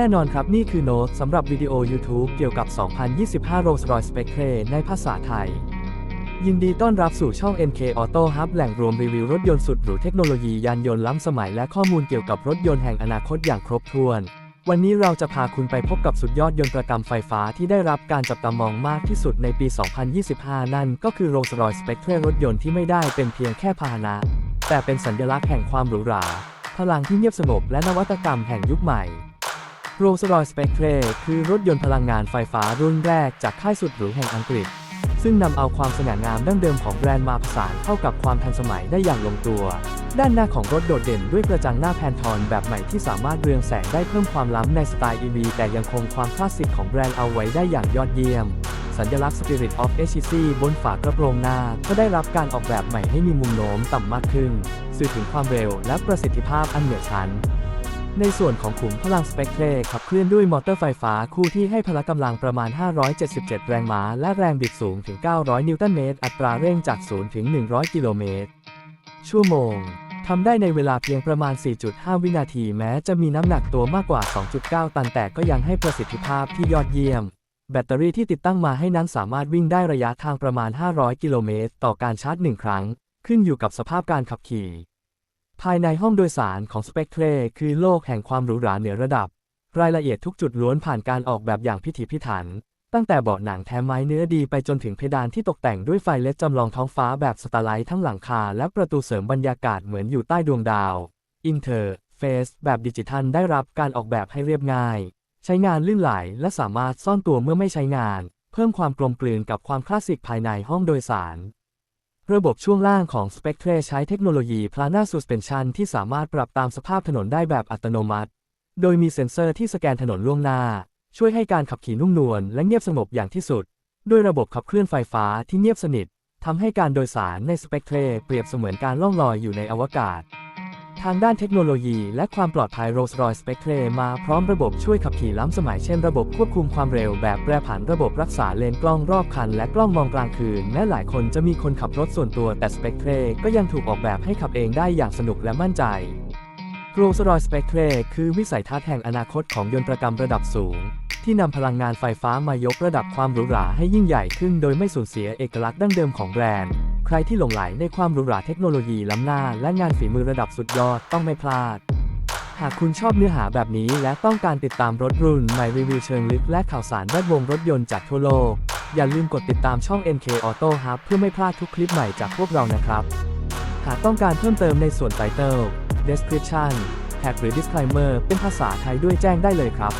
น่นอนครับนี่คือโน้ตสำหรับวิดีโอ YouTube เกี่ยวกับ 2025 Rolls-Royce Spectre ในภาษาไทย ยินดีต้อนรับสู่ช่อง NK Auto Hub แหล่งรวมรีวิวรถยนต์สุดหรูเทคโนโลยียานยนต์ล้ำสมัยและข้อมูลเกี่ยวกับรถยนต์แห่งอนาคตอย่างครบถ้วน วันนี้เราจะพาคุณไปพบกับสุดยอดยนตรกรรมไฟฟ้าที่ได้รับการจับตามองมากที่สุดในปี 2025 นั่นก็คือ Rolls-Royce Spectre รถยนต์ที่ไม่ได้เป็นเพียงแค่พาหนะ แต่เป็นสัญลักษณ์แห่งความหรูหราพลังที่เงียบสงบและนวัตกรรมแห่งยุคใหม่ Rolls-Royce Spectre คือรถยนต์พลังงานไฟฟ้ารุ่นแรกจากค่ายสุดหรูแห่งอังกฤษ ซึ่งนำเอาความสง่างามดั้งเดิมของแบรนด์มาผสานเข้ากับความทันสมัยได้อย่างลงตัว ด้านหน้าของรถโดดเด่นด้วยกระจังหน้าแพนทอนแบบใหม่ที่สามารถเรืองแสงได้เพิ่มความล้ำในสไตล์ EV แต่ยังคงความคลาสสิกของแบรนด์เอาไว้ได้อย่างยอดเยี่ยม สัญลักษณ์ Spirit of h c บนฝากระโปรงหน้าก็ได้รับการออกแบบใหม่ให้มีมุมโน้มต่ำมากขึ้นสื่อถึงความเร็วและประสิทธิภาพอันเหนือชั้น ในส่วนของขุมพลังสเปกเทรขับเคลื่อนด้วยมอเตอร์ไฟฟ้าคู่ที่ให้พละกำลังประมาณ 577 แรงม้า และแรงบิดสูงถึง 900 นิวตันเมตร อัตราเร่งจาก 0 ถึง 100 กิโลเมตร ชั่วโมงทำได้ในเวลาเพียงประมาณ 4.5 วินาทีแม้จะมีน้ำหนักตัวมากกว่า 2.9 ตันแต่ก็ยังให้ประสิทธิภาพที่ยอดเยี่ยม แบตเตอรี่ที่ติดตั้งมาให้นั้นสามารถวิ่งได้ระยะทางประมาณ 500 กิโลเมตร ต่อการชาร์จ 1 ครั้ง ขึ้นอยู่กับสภาพการขับขี่ ภายในห้องโดยสารของ Spectre คือโลกแห่งความหรูหราเหนือระดับ รายละเอียดทุกจุดล้วนผ่านการออกแบบอย่างพิถีพิถัน ตั้งแต่เบาะหนังแท้ไม้เนื้อดีไปจนถึงเพดานที่ตกแต่งด้วยไฟเลดจำลองท้องฟ้าแบบสตาร์ไลท์ทั้งหลังคา และประตูเสริมบรรยากาศเหมือนอยู่ใต้ดวงดาว อินเ r อร์เฟสแบบดิจิทัลได้รับการออกแบบให้เรียบง่าย ใช้งานลื่นไหลและสามารถซ่อนตัวเมื่อไม่ใช้งาน เพิ่มความกลมกลืนกับความคลาสสิกภายในห้องโดยสาร ระบบช่วงล่างของ Spectre ใช้เทคโนโลยี Plana Suspension ที่สามารถปรับตามสภาพถนนได้แบบอัตโนมัติ โดยมีเซ็นเซอร์ที่สแกนถนนล่วงหน้า ช่วยให้การขับขี่นุ่มนวลและเงียบสงบอย่างที่สุด ด้วยระบบขับเคลื่อนไฟฟ้าที่เงียบสนิททำให้การโดยสารใน Spectre เปรียบเสมือนการล่องลอยอยู่ในอวกาศ ทางด้านเทคโนโลยีและความปลอดภัย Rolls-Royce Spectre มาพร้อมระบบช่วยขับขี่ล้ำสมัยเช่นระบบควบคุมความเร็วแบบแปรผันระบบรักษาเลนกล้องรอบคัน และกล้องมองกลางคืน แม้หลายคนจะมีคนขับรถส่วนตัวแต่ Spectre ก็ยังถูกออกแบบให้ขับเองได้อย่างสนุกและมั่นใจ Rolls-Royce Spectre คือวิสัยทัศน์แห่งอนาคตของยนตรกรรมระดับสูง ที่นำพลังงานไฟฟ้ามายกระดับความหรูหราให้ยิ่งใหญ่ขึ้น โดยไม่สูญเสียเอกลักษณ์ดั้งเดิมของแบรนด์ ใครที่หลงไหลในความหรูหราเทคโนโลยีล้ำหน้า และงานฝีมือระดับสุดยอดต้องไม่พลาด หากคุณชอบเนื้อหาแบบนี้และต้องการติดตามรถรุ่นใหม่รีวิวเชิงลึกและข่าวสารแวดวงรถยนต์จากทั่วโลก อย่าลืมกดติดตามช่อง NK Auto Hub เพื่อไม่พลาดทุกคลิปใหม่จากพวกเรานะครับ หากต้องการเพิ่มเติมในส่วน Title Description Tag หรือ Disclaimer เป็นภาษาไทยด้วยแจ้งได้เลยครับ